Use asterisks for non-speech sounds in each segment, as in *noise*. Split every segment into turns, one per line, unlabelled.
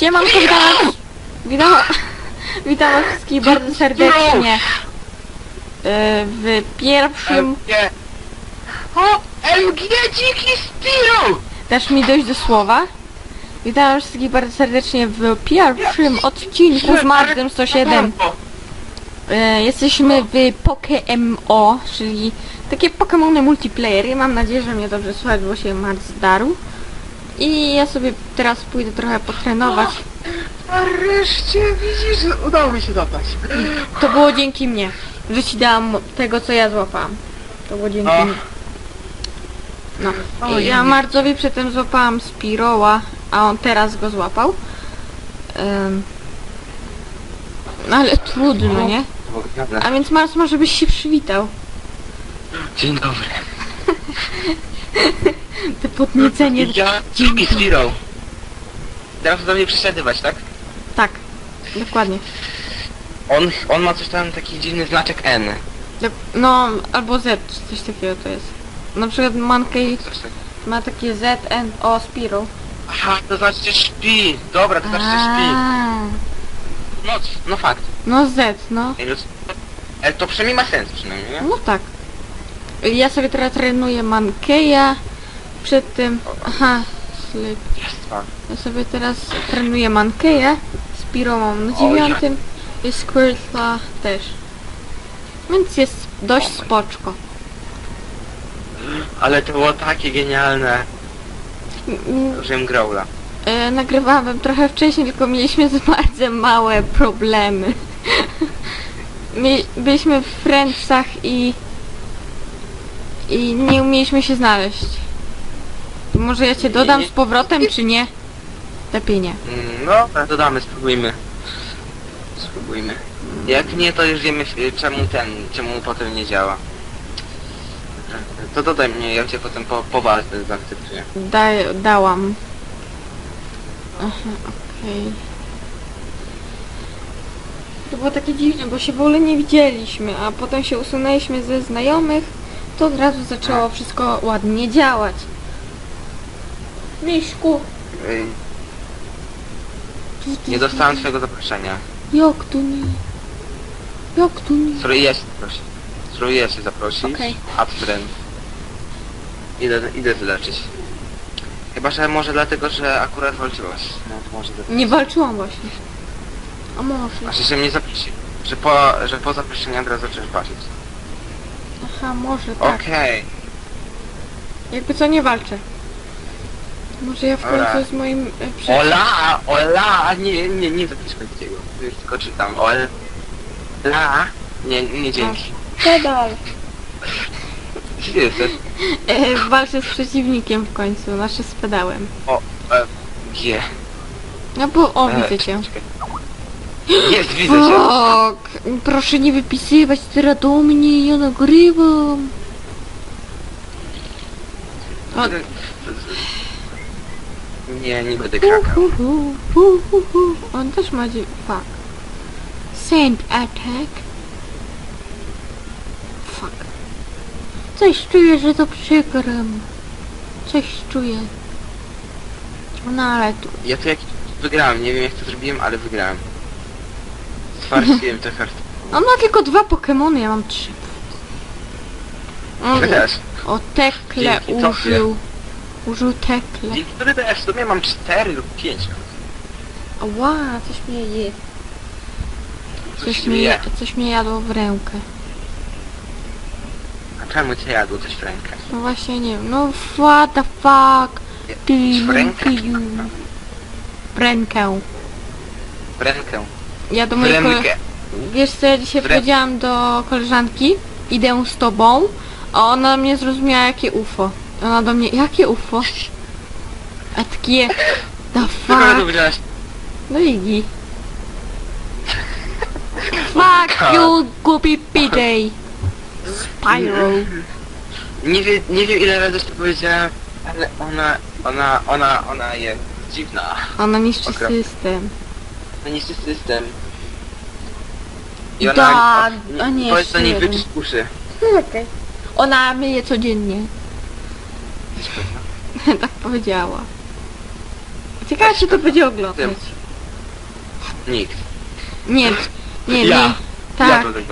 Siemanko, witam was, witam, witam was wszystkich bardzo serdecznie e, w pierwszym,
Nie. O, MG Dziki Spiro!
dasz mi dojść do słowa, witam was wszystkich bardzo serdecznie w pierwszym odcinku z Martem 107. E, jesteśmy w PokeMO, czyli takie Pokémony multiplayer i mam nadzieję, że mnie dobrze słychać, bo się Mart zdarł. I ja sobie teraz pójdę trochę potrenować.
Nareszcie widzisz, udało mi się dopaść.
To było dzięki mnie, że ci dałam tego, co ja złapałam. To było dzięki
O.
mnie. No.
O,
I ja
nie.
Marcowi przedtem złapałam Spiroła, a on teraz go złapał. Ym. No ale trudno, nie? A więc Mars może byś się przywitał.
Dzień dobry. *laughs*
Te podniecenie.
Ja Dziki Spiro. Teraz do mnie przesiadywać, tak?
Tak, dokładnie.
On, on ma coś tam, taki dziwny znaczek N.
No, albo Z, czy coś takiego to jest. Na przykład
Coś tak.
ma takie Z, N, O, Spiro.
Aha, to znaczy, że śpi. Dobra, to znaczy, że śpi. No, no fakt.
No Z, no.
Ej, no, Ale to przynajmniej ma sens przynajmniej, nie?
No tak. Ja sobie teraz trenuję Mankeya. Przed tym... Aha, slip. Ja sobie teraz trenuję Mankeya. Spiro mam na dziewiątym. I Squirtla też. Więc jest dość spoczko.
Ale to było takie genialne.
Mm,
Użyłem Growla.
E, nagrywałem trochę wcześniej, tylko mieliśmy z bardzo małe problemy. My, byliśmy w Friendsach i i nie umieliśmy się znaleźć. Może ja cię dodam
Nie-
z powrotem, czy nie? Lepiej nie.
Mm, No, dodamy, spróbujmy. Spróbujmy. Jak nie, to już wiemy y, czemu ten, czemu potem nie działa. To dodaj mnie, ja cię potem po, po walce zaakceptuję.
Daj, dałam. Aha, okej. To było takie dziwne, bo się w ogóle nie widzieliśmy, a potem się usunęliśmy ze znajomych, to od razu zaczęło wszystko ładnie działać. Miszku!
Ej, Nie dostałem twojego zaproszenia.
Jak tu nie? Jak tu nie?
Spróbuję się zaprosić. Spróbuję się zaprosić.
Okej.
Adfriend. Idę, idę wyleczyć. Chyba, że może dlatego, że akurat walczyłaś. No to może dlatego.
Nie walczyłam właśnie. A może.
Znaczy, że mnie zaprosił. Że po, że po zaproszeniu od razu zacząłeś walczyć.
Aha, może tak.
Okej.
Jakby co nie walczę. Może ja w
Dobra.
końcu z moim e.
Ola, ola, nie, nie, nie zapisz takiego. Już tylko czytam. Ola. Nie, nie dzięki.
Pedal!
Gdzie jesteś?
E, walczę z przeciwnikiem w końcu, znaczy z pedałem.
O, e, G.
No bo, o,
E,
widzę cię.
czekaj. Jest, widzę cię.
Fuck! Proszę nie wypisywać teraz do mnie, ja nagrywam. O,
Nie, nie będę krakał.
On też ma dzi... Fuck. Send attack. Fuck. Coś czuję, że to przegram. Coś czuję. No ale tu...
Ja tu jak wygrałem, nie wiem jak to zrobiłem, ale wygrałem. Stwardziłem te karty. *laughs*
On ma tylko dwa Pokemony, ja mam trzy. On
Ja też.
o tekle
Dzięki
użył. Użył tekle.
Dzięki tobie też, w sumie mam cztery lub pięć.
Ła, coś mnie je. Coś mnie,
je.
coś mnie jadło w rękę.
A czemu cię jadło coś w rękę?
No właśnie nie wiem. No what the fuck. Ty
W rękę?
W rękę.
W rękę.
Ja do mojej. Wiesz co, ja dzisiaj powiedziałam do koleżanki, idę z tobą, a ona mnie zrozumiała jakie UFO. Ona do mnie, jakie UFO? A takie, the
to *laughs*
fuck?
widziałaś.
No Iggy. Fuck you, głupi PJ. Spyro.
Nie, wie, nie wiem ile razy to powiedziałem, ale ona, ona, ona, ona jest dziwna.
Ona niszczy
Okra-
system.
To niszczy system. I ona...
Tak,
o,
nie,
Powiedz do niej wyczyść uszy.
Okej. Ona myje codziennie.
Jesteś pewna? *laughs*
tak powiedziała. Ciekawe, czy to będzie oglądać.
Nikt.
Nie, nie,
ja.
nie.
Ja
Tak,
to tak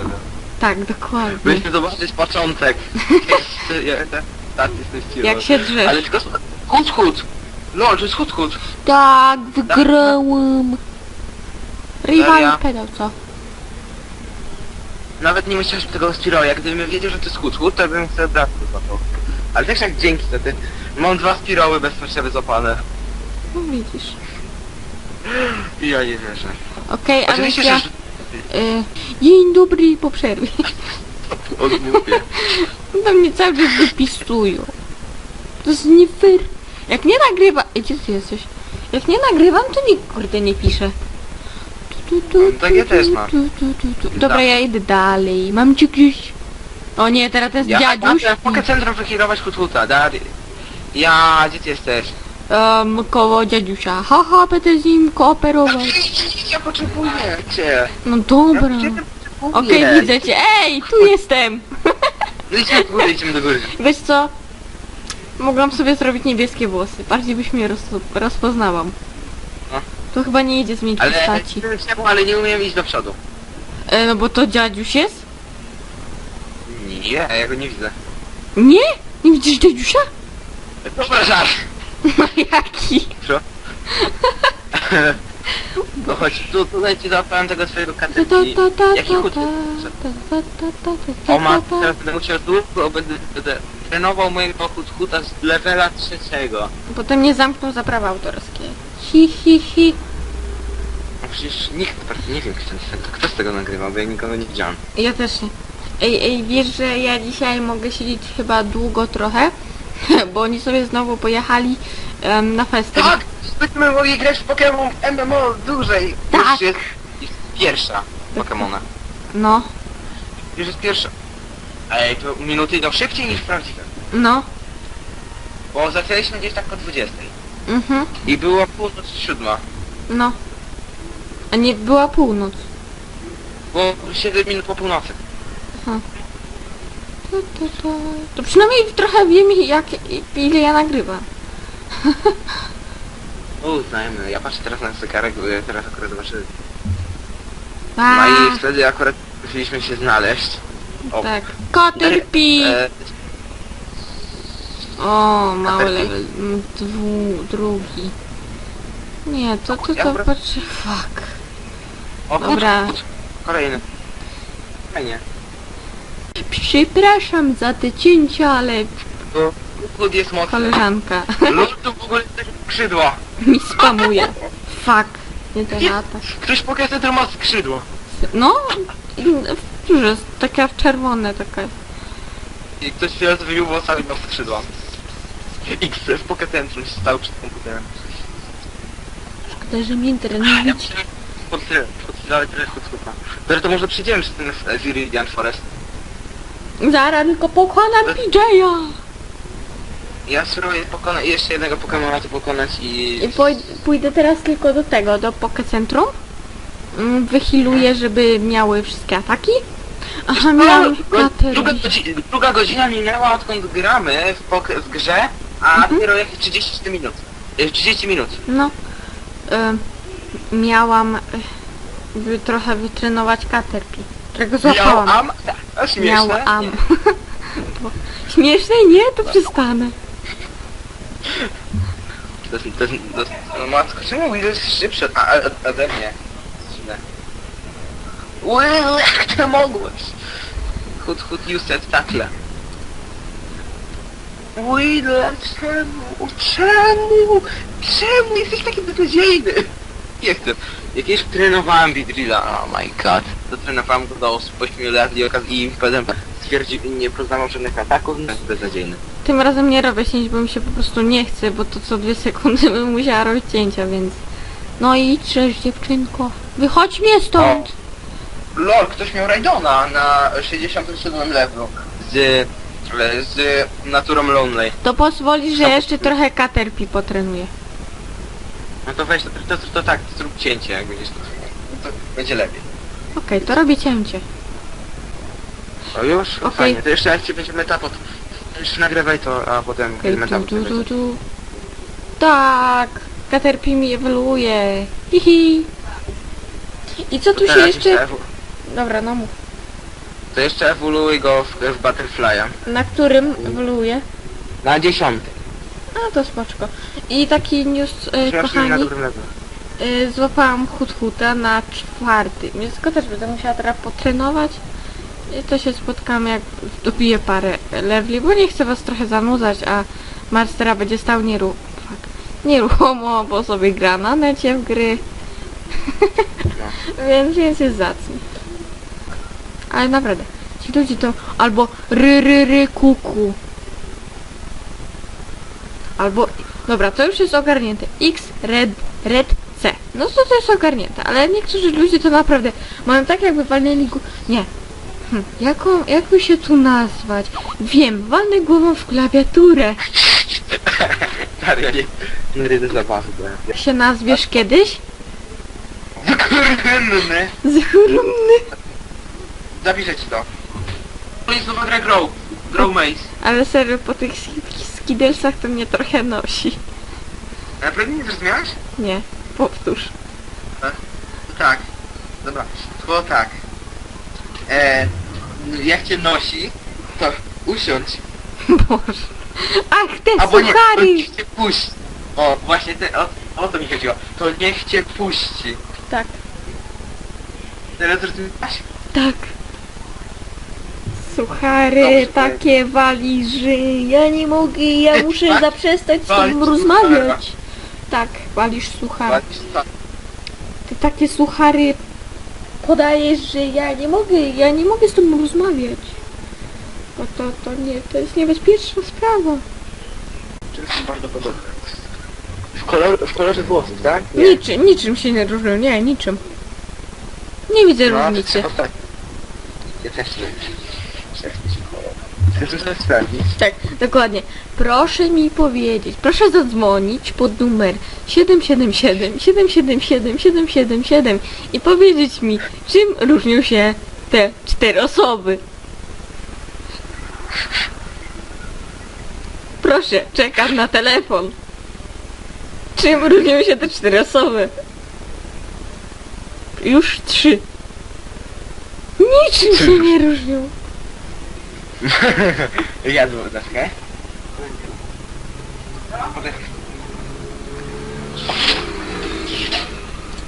tak, dokładnie.
Byśmy zobaczyć początek. Jest- ja- ta- Tak, jesteś
Jak się drzesz.
Ale tylko... Chód, chód. Lol, to jest chód, chód.
Tak, wygrałem. Rival
Serio?
pedał, co?
Nawet nie myślałeś tego Spiroja. Gdybym wiedział, że to jest chód, chód, to bym sobie brat złapał. Ale też jak dzięki za ty. Mam dwa Spiroły bez potrzeby złapane.
No widzisz.
I ja nie wierzę.
Okej,
Oczywiście,
ja...
że...
Y, dzień dobry po przerwie. *laughs*
Odmówię.
Do mnie cały czas wypisują. To jest nie fair. Jak nie nagrywa... Ej, Gdzie ty jesteś? Jak nie nagrywam, to nikt kurde nie pisze. Tu, tu, tu,
No, tak ja
tu,
też
tu,
mam.
tu, tu, tu, tu. Dobra, ja idę dalej. Mam cię gdzieś... O nie, teraz to jest
Ja
dziaduś.
ja mogę centrum wykierować chód, huta. Da... Ja, gdzie ty jesteś?
Um, koło dziadusia. Haha, będę z nim kooperować.
Ja potrzebuję cię.
No dobra.
Cię potrzebuję.
Okej, widzę cię. Ej, tu *laughs* jestem.
Idźmy do góry, do góry. *laughs*
Wiesz co? Mogłam sobie zrobić niebieskie włosy. Bardziej byś mnie roz, rozpoznałam.
No.
To chyba nie idzie zmienić
Ale,
postaci.
ale nie umiem iść do przodu.
E, no bo to dziadziuś jest?
Nie, ja go nie widzę.
Nie? Nie widzisz dziadziusia?
Dobra, żart.
No jaki?
Co? No chodź, tu, tutaj ci załapałem tego twojego
Ta, ta,
katyki.
ta, ta,
Jaki
ta,
chód?
ta, ta, ta, ta, ta, ta,
O ma,
ta, ta.
teraz będę musiał długo, będę, będę trenował mojego huta z levela trzeciego.
Potem nie zamknął za prawa autorskie. Hi, hi, hi.
No przecież nikt, nie wiem kto, kto z tego nagrywał, bo ja nikogo nie widziałem.
Ja też nie. Ej, ej, wiesz, że ja dzisiaj mogę siedzieć chyba długo trochę? *laughs* Bo oni sobie znowu pojechali em, na festyn.
Tak! Byśmy mogli grać w Pokémon MMO dłużej.
Tak.
Już jest, pierwsza Pokémona.
No,
Już jest pierwsza. Ej, to minuty idą szybciej niż prawdziwe.
no,
Bo zaczęliśmy gdzieś tak po 20.
mhm,
I było północ siódma.
no. A nie była północ.
Było 7 minut po północy.
Tu, tu. To przynajmniej trochę wiem jak, ile ja nagrywam. *laughs*
Uznajmy, ja patrzę teraz na zegarek, bo ja teraz akurat zobaczę. No
A,
i wtedy akurat musieliśmy się znaleźć. O,
tak. Caterpie!
E,
O, mały level. mm, Dwu, drugi. Nie, to, to,
Ja
to,
po
patrzę, fuck.
o,
Dobra.
Kolejny. Fajnie.
Przepraszam za te cięcia, ale
Bo chód jest mocny.
koleżanka
Lud tu w ogóle tak skrzydła. *laughs*
mi spamuje. Fuck. Nie ten atak.
Ktoś pokaże centrum ma skrzydło.
No, że taka czerwone taka.
I ktoś fioletowymi włosami miał skrzydła. X w Pokecentrum stał przed komputerem.
Szkoda, że mnie internet nie widzi.
pod tyle, pod tyle. Dobra, to może przyjdziemy przez ten e, Viridian Forest.
Zaraz tylko pokonam PJ'a.
Ja spróbuję pokonać, jeszcze jednego Pokemona tu pokonać i...
I pójdę teraz tylko do tego, do Pokecentrum. Mm, Wychiluję, żeby miały wszystkie ataki. Aha, miałam
Go- druga,
katery.
godzi druga godzina minęła odkąd gramy w, w grze, a
Mhm.
dopiero jakieś 30 minut. E, 30 minut.
No. Y, miałam y, trochę wytrenować Caterpie, którego złapałam.
Miał am? A śmieszne?
Miałam.
Nie. *laughs*
Bo Śmieszne? Nie? To przestanę.
To to to no matko, czemu Will jest szybszy od, a, od, ode mnie? Źle. Will, jak ty mogłeś? Hut, hut, you said tackle. Will, czemu? Czemu? Czemu jesteś taki beznadziejny? Nie chcę. Jakieś trenowałem Bidrilla, oh my god. Dotrenowałem go do 8 lat i okazji i potem stwierdził, nie poznawał żadnych ataków, no jest beznadziejny.
Tym razem nie robię cięć, bo mi się po prostu nie chce, bo to co dwie sekundy *laughs* bym musiała robić cięcia, więc... No i cześć dziewczynko. Wychodź mnie stąd!
Lol, ktoś miał Raidona na 67 levelu. Z, z naturą Lonely.
To pozwoli, że jeszcze trochę Caterpie potrenuję.
No to weź, to, to, to, to tak, zrób cięcie, jak będziesz to, to będzie lepiej.
Okej, to robię cięcie.
O już?
Okej.
Fajnie, to jeszcze jak ci będzie metapod, już nagrywaj to, a potem
Okej,
okay,
tu,
metapod
tu, tu,
będzie.
tu. Tak! Caterpie mi ewoluuje. Hihi. I co tu się jeszcze... Dobra, no mów.
To jeszcze ewoluuj go w, w Butterfly'a.
Na którym ewoluuje?
Na dziesiąty.
A, to spoczko. I taki news, e,
na
kochani,
dobrym
e, złapałam hut-huta na czwarty, więc go też będę musiała teraz potrenować. I to się spotkamy, jak dobiję parę leveli, bo nie chcę was trochę zanudzać, a Mars teraz będzie stał nieru... Fuck. nieruchomo, bo sobie gra na necie w gry. *laughs* więc, więc jest zacnie. Ale naprawdę, ci ludzie to albo ry ry ry kuku. Albo, dobra, to już jest ogarnięte. X, red, red, C. No to to jest ogarnięte, ale niektórzy ludzie to naprawdę mają tak jakby walnęli gó- Nie. Hm, jaką, jakby się tu nazwać? Wiem, walnę głową w klawiaturę. *laughs*
Daria, nie, nie rydę.
Jak się nazwiesz kiedyś?
Kurwenny!
Zchorumny.
Zapiszę ci to. To jest nowa gra Grow. Grow Maze.
Ale serio, po tych sk- skidelsach to mnie trochę nosi.
Naprawdę nie zrozumiałeś?
Nie, powtórz.
Tak. Dobra, to tak. E, jak cię nosi, to usiądź.
Boże. Ach, te
Albo nie, to
suchary!
niech cię puści. O, właśnie te, o, o to mi chodziło. To niech cię puści.
Tak,
Teraz zrozumiałeś?
tak. Suchary, takie waliży. Ja nie mogę, ja muszę zaprzestać z tobą rozmawiać. Tak, walisz suchary. Ty takie suchary podajesz, że ja nie mogę, ja nie mogę z tobą rozmawiać. Bo to, to nie, to jest niebezpieczna sprawa.
Czym są bardzo podobne. W, kolor, w kolorze włosów, tak?
Niczym, niczym się nie różnią, nie, niczym. Nie widzę
No,
różnicy.
Ja też nie. Sprawdzić?
Tak, dokładnie. Proszę mi powiedzieć, proszę zadzwonić pod numer 777 777 777 i powiedzieć mi, czym różnią się te cztery osoby. Proszę, czekam na telefon. Czym różnią się te cztery osoby? Już trzy. Niczym się nie różnią. *laughs*
Jadłem troszkę.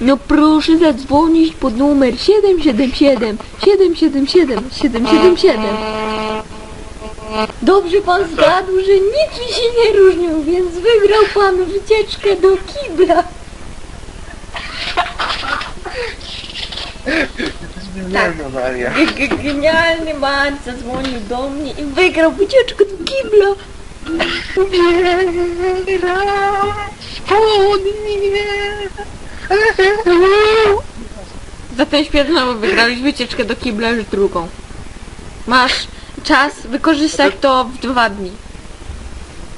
No proszę zadzwonić pod numer 777 777 777. Dobrze pan zgadł, że niczym się nie różnią, więc wygrał pan wycieczkę do kibla. Tak.
No Maria.
G- g- Genialny man zadzwonił do mnie i wygrał wycieczkę do kibla. Za ten śpiew znowu wygrałeś wycieczkę do kibla już drugą. Masz czas wykorzystać to w dwa dni.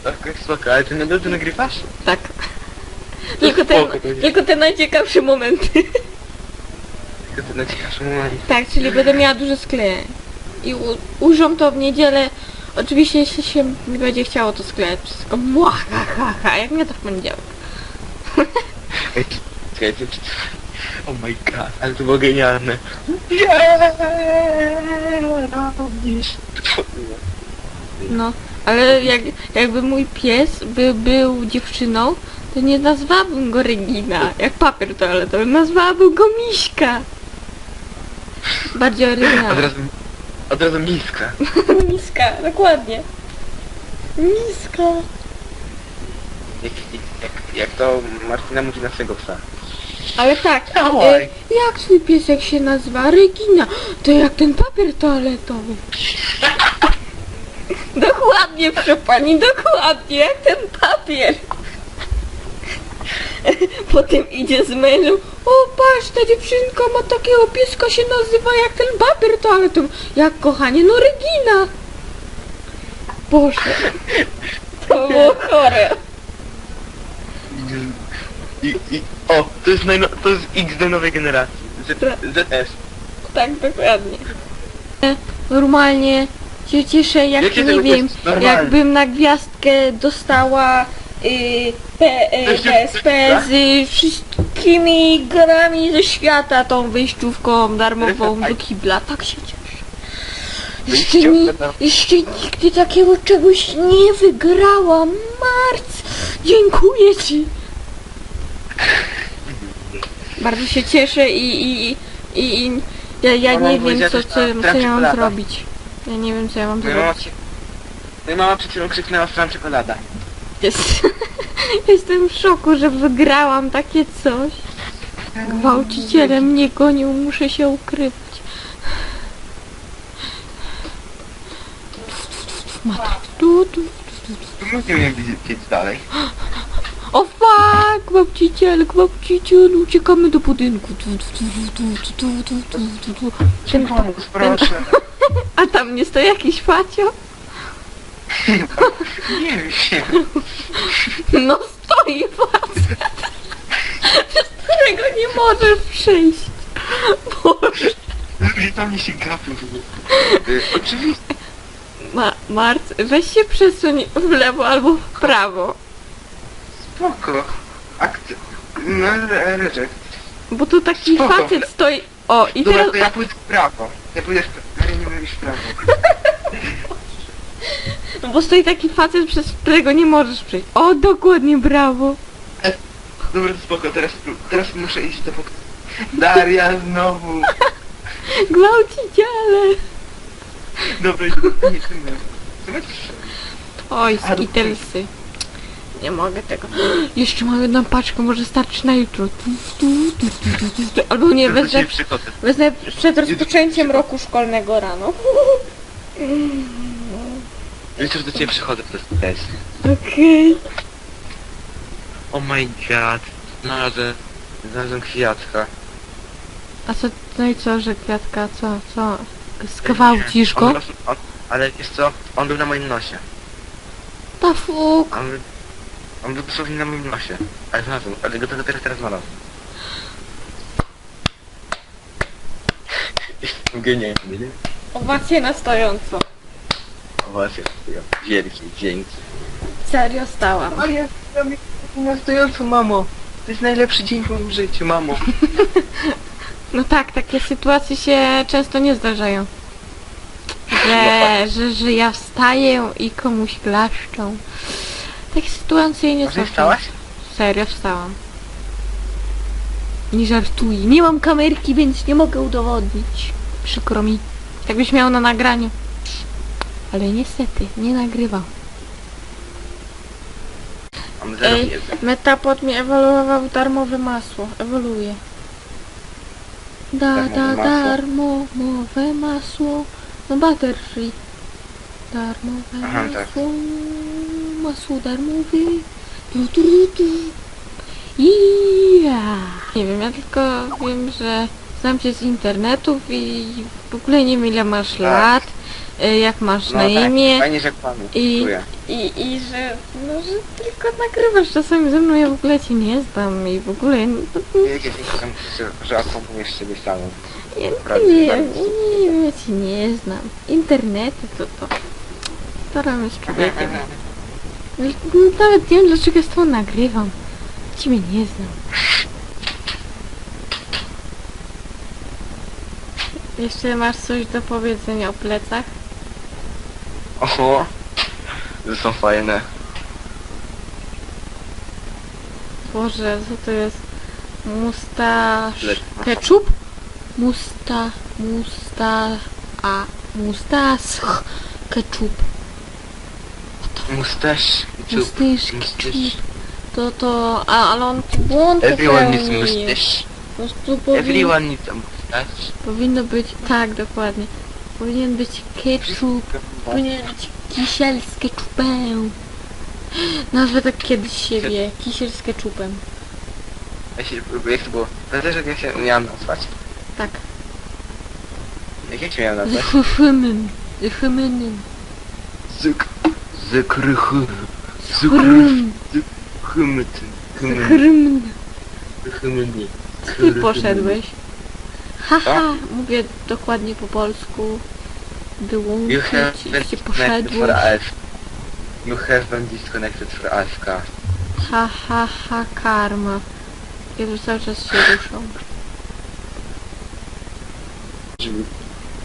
Tak, spoko, ale ty nadal to nagrywasz?
Tak. Tylko te, tylko te najciekawsze momenty. Tak, czyli będę miała dużo sklejeń. I u, użą to w niedzielę. Oczywiście jeśli się nie będzie chciało to sklejać wszystko. Mła, ha, ha, ha, jak nie to w poniedziałek. *laughs*
Oh my god, ale to było genialne. Nie, robisz.
No, ale jak, jakby mój pies by był dziewczyną, to nie nazwałabym go Regina, jak papier toaletowy, nazwałabym go Miśka. Bardziej
Od
oryginalnie.
razu... Od razu miska. *laughs*
Miska, dokładnie. Miska.
Jak, jak, jak to Martina mówi na swego psa.
Ale tak, *laughs*
Dawaj.
e, jak twój piesek się nazywa? Regina. To jak ten papier toaletowy. *laughs* dokładnie, proszę pani, dokładnie, jak ten papier. *laughs* Potem idzie z mężem. O, patrz, ta dziewczynka ma takiego pieska, się nazywa jak ten papier toaletowy. Jak kochanie, no Regina. Boże. *laughs* To było chore.
I, i, o, to jest, najno, to jest XD nowej generacji. Z, ZS.
Tak, dokładnie. Normalnie się cieszę, jak
Jakie
nie wiem,
jest normalne?
jakbym na gwiazdkę dostała y, P, y, PSP z wszystkimi grami ze świata, tą wyjściówką darmową do kibla. Tak się cieszę. Jeszcze, ni, jeszcze nigdy takiego czegoś nie wygrałam. Marc, dziękuję ci. Bardzo się cieszę i, i, i, i ja, ja nie wiem co, co, co ja mam zrobić. Ja nie wiem co ja mam zrobić.
Moja mama przed chwilą krzyknęła stron czekolada.
Jest. Jestem w szoku, że wygrałam takie coś. Gwałciciele mnie gonią, muszę się ukrywać. Matryk. Tu, tu, tu, tu.
Tu nie wiem widzieć dalej.
O fuck! Gwałciciel, gwałciciel, uciekamy do budynku. Tu, tu, tu, tu, tu, tu, tu, tu, tu. Ten,
Pomóż, proszę.
a tam nie stoi jakiś facio? *laughs*
Nie wiem.
No stoi facet, przez którego nie możesz przejść. Boże.
Ludzie tam nie się gapią. Y, Oczywiście.
Ma Marc, weź się przesuń w lewo albo w prawo,
Spoko. Akt... No, re- Reczek.
bo tu taki
Spoko.
facet stoi. O, i
Dobra,
teraz...
to ja pójdę w prawo. Ja pójdę w prawo. Ale nie mówisz w prawo. *laughs*
No bo stoi taki facet, przez którego nie możesz przejść. O, dokładnie, brawo.
Dobra, to spoko, teraz, teraz muszę iść do pokoju. Daria znowu. *laughs*
Gwałciciele.
Dobra, nie tym Zobaczysz.
Oj,
A,
skitelsy. Nie mogę tego. *gasps* Jeszcze mam jedną paczkę, może starczy na jutro. Tu, tu, tu, tu, tu, tu, tu. Albo nie, wezmę, wezmę przed rozpoczęciem roku szkolnego rano. *laughs*
Wiesz, że do ciebie przychodzę przez test.
Okej.
Oh my god. Znalazłem, znalazłem kwiatka.
A co, no i co, że kwiatka, co, co? Zgwałcisz
On
go?
on, ale wiesz co? On był na moim nosie.
Ta fuk.
On, był- on był dosłownie na moim nosie. Ale znalazłem, ale go to dopiero teraz znalazłem. Jestem genialny, nie?
Owacje na stojąco.
O właśnie, wielki, dzięki.
Serio stałam.
Mnie na stojąco, mamo. To jest najlepszy dzień w moim życiu, mamo. *laughs*
No tak, takie sytuacje się często nie zdarzają. Że, że, że ja wstaję i komuś klaszczą. Takie sytuacje nie
Może
są.
wstałaś?
Serio wstałam. Nie żartuję. Nie mam kamerki, więc nie mogę udowodnić. Przykro mi. Jakbyś miał na nagraniu. Ale niestety, nie.
Mam zero
Ej,
wiedzy.
Metapod mi ewoluował darmowe masło. Ewoluuje. Da,
Darmowe
da,
masło?
darmowe masło. No Butterfree. Darmowe
Aha, tak.
masło. Masło darmowe. Tu, tu, tu. Ja. Nie wiem, ja tylko wiem, że znam cię z internetów i w ogóle nie wiem ile masz lat, y, jak masz
No
na
tak,
imię.
Fajnie, że.
I-
Dziękuję.
I, I że, no, że tylko nagrywasz czasami ze mną, ja w ogóle cię nie znam i w ogóle
tam, że, że akompujesz sobie samą.
ja
Prawda,
nie,
bardzo.
nie, nie, ja cię nie znam. Internety to to. Staram się z człowiekiem. No, Nawet nie wiem dlaczego ja z tobą nagrywam. Ciebie nie znam. Jeszcze masz coś do powiedzenia o plecach?
Oho, że są fajne.
Boże, co to jest? Mustasz...
Lec-
Ketchup? Musta... Musta... A... Mustasch... Ketchup.
Mustache.
Mustache ketchup. To to... A, ale on błąd
Everyone needs
popełnił.
mustache. Everyone needs a mustache.
powinno być... Tak, dokładnie. Powinien być ketchup. Powinien być kisiel z ketchupem. Nazwę tak kiedyś siebie. Kisiel z ketchupem.
Ja się, jak to było? Pamiętasz jak ja się miałem nazwać?
Tak.
Jak ja się miałem nazwać?
Hymen. Hymen.
Zyk. Zykrychy.
Hrym.
Hymyt. Hymyt.
Hrym.
Hymyt.
Ty poszedłeś. Haha,
Co?
mówię dokładnie po polsku.
You
Wyłączyć
have
i się poszedłeś.
You have been disconnected for AFK.
Ha, ha, ha, karma. Ja tu cały czas się ruszą.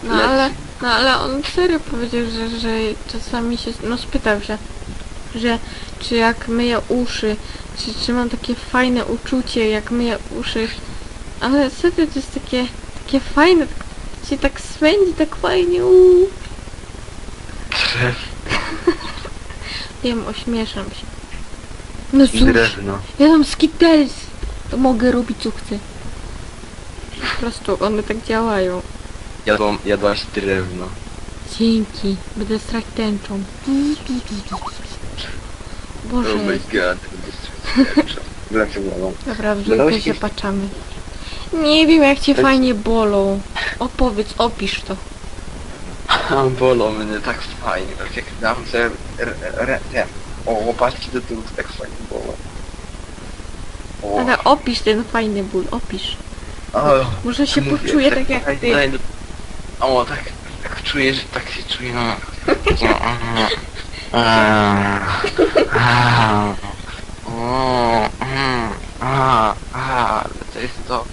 No ale, no ale on serio powiedział, że, że czasami się, no spytał się, że czy jak myję uszy, czy, czy mam takie fajne uczucie, jak myję uszy, ale serio to jest takie, takie fajne, tak, się tak swędzi, tak fajnie, uuu. *laughs* Wiem, ośmieszam się. No cóż,
Drewno.
ja mam Skittles, to mogę robić co chcę. Po prostu one tak działają.
Jadłam, jadłaś drewno.
Dzięki, będę strać tęczą. Boże,
Oh my god. *laughs* Wlecie głową.
dobra, w
Dodałeś
się
jakieś-
patrzamy. Nie wiem jak cię fajnie bolą. Opowiedz, opisz to.
Bolą mnie tak fajnie, tak jak dam te, r, r, te o, łopatki do tyłu, tak fajnie bolą. O,
Ale opisz ten fajny ból, opisz.
o,
Może się
mówię,
poczuję tak jak
fajnie,
ty.
do- O, tak, tak czuję, że tak się czuję, no. no, a, a, o, mm, a, a, ale to jest to.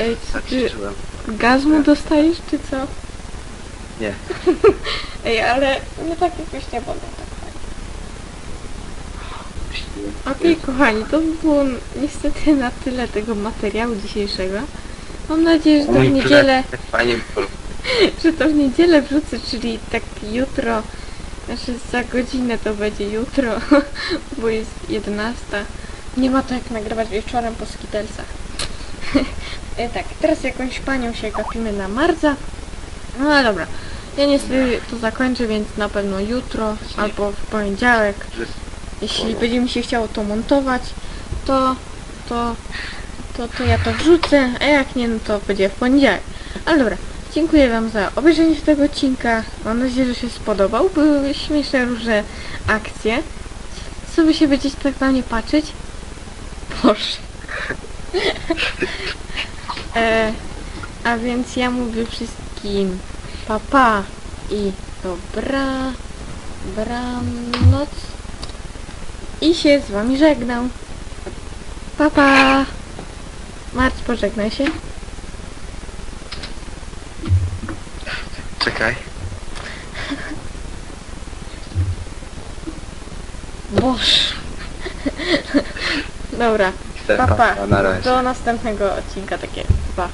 Ej, co
Tak
ty
się czułem.
gazmu dostajesz czy co? *laughs*
Nie. *laughs*
Ej, ale nie tak jakoś nie bolą. tak fajnie. Okej, kochani, to było niestety na tyle tego materiału dzisiejszego. Mam nadzieję, że to w
Mój
niedzielę,
Fajnie *laughs*
że to w niedzielę wrzucę, czyli tak jutro, znaczy za godzinę to będzie jutro, bo jest 11. Nie ma to jak nagrywać wieczorem po skitelsach. E, tak, teraz jakąś panią się gapimy na marca. No ale dobra. Ja niestety to zakończę, więc na pewno jutro albo w poniedziałek jeśli będzie mi się chciało to montować, to, to, to, to ja to wrzucę, a jak nie, no to będzie w poniedziałek. Ale dobra, dziękuję Wam za obejrzenie tego odcinka. Mam nadzieję, że się spodobał. Były śmieszne różne akcje. Co Wy się będziecie tak na mnie patrzeć? Boże. *laughs* e, a więc ja mówię wszystkim papa pa i dobra, dobranoc. I się z wami żegnam. Pa pa. Marc, pożegnaj się.
Czekaj.
Boże. Dobra, pa pa. Do następnego odcinka takie. Pa.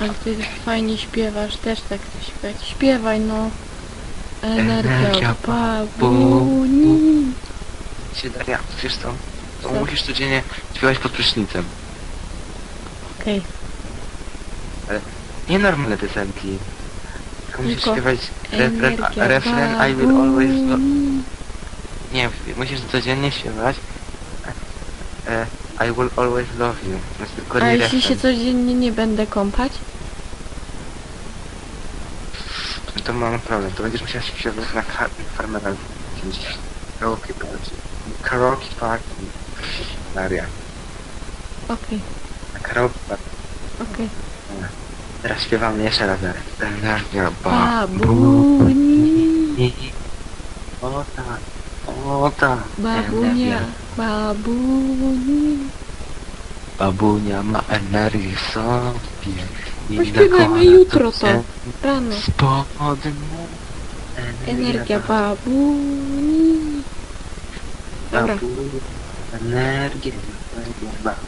Ale ty tak fajnie śpiewasz, też tak chcę śpiewać. Śpiewaj no. Energia,
Energia
babuni.
Się Daria, wiesz co? To
Co?
musisz codziennie śpiewać pod prysznicem.
Okej.
Nie normalne piosenki. Tylko musisz
Tylko
śpiewać refren,
Energia
refren I will always
babuni.
Nie, musisz codziennie śpiewać e, I will always love you. Jest tylko
A jeśli się codziennie nie będę kąpać?
To mam problem. To będziesz musiał śpiewać na kar- farmerach. jakimś Karaoke party. Karaoke party. Daria.
Okej,
Na karaoke party.
okej.
Teraz śpiewamy jeszcze raz. Daria. Energia
Babuni.
O tak. O tak.
Babunia. Babuni.
Babunia ma energię w sobie. I
Pośpiewajmy
dokona
jutro to.
się
Rano.
Spodem
Energia babuni. Dobra.
Babu, Energia, energia, babu.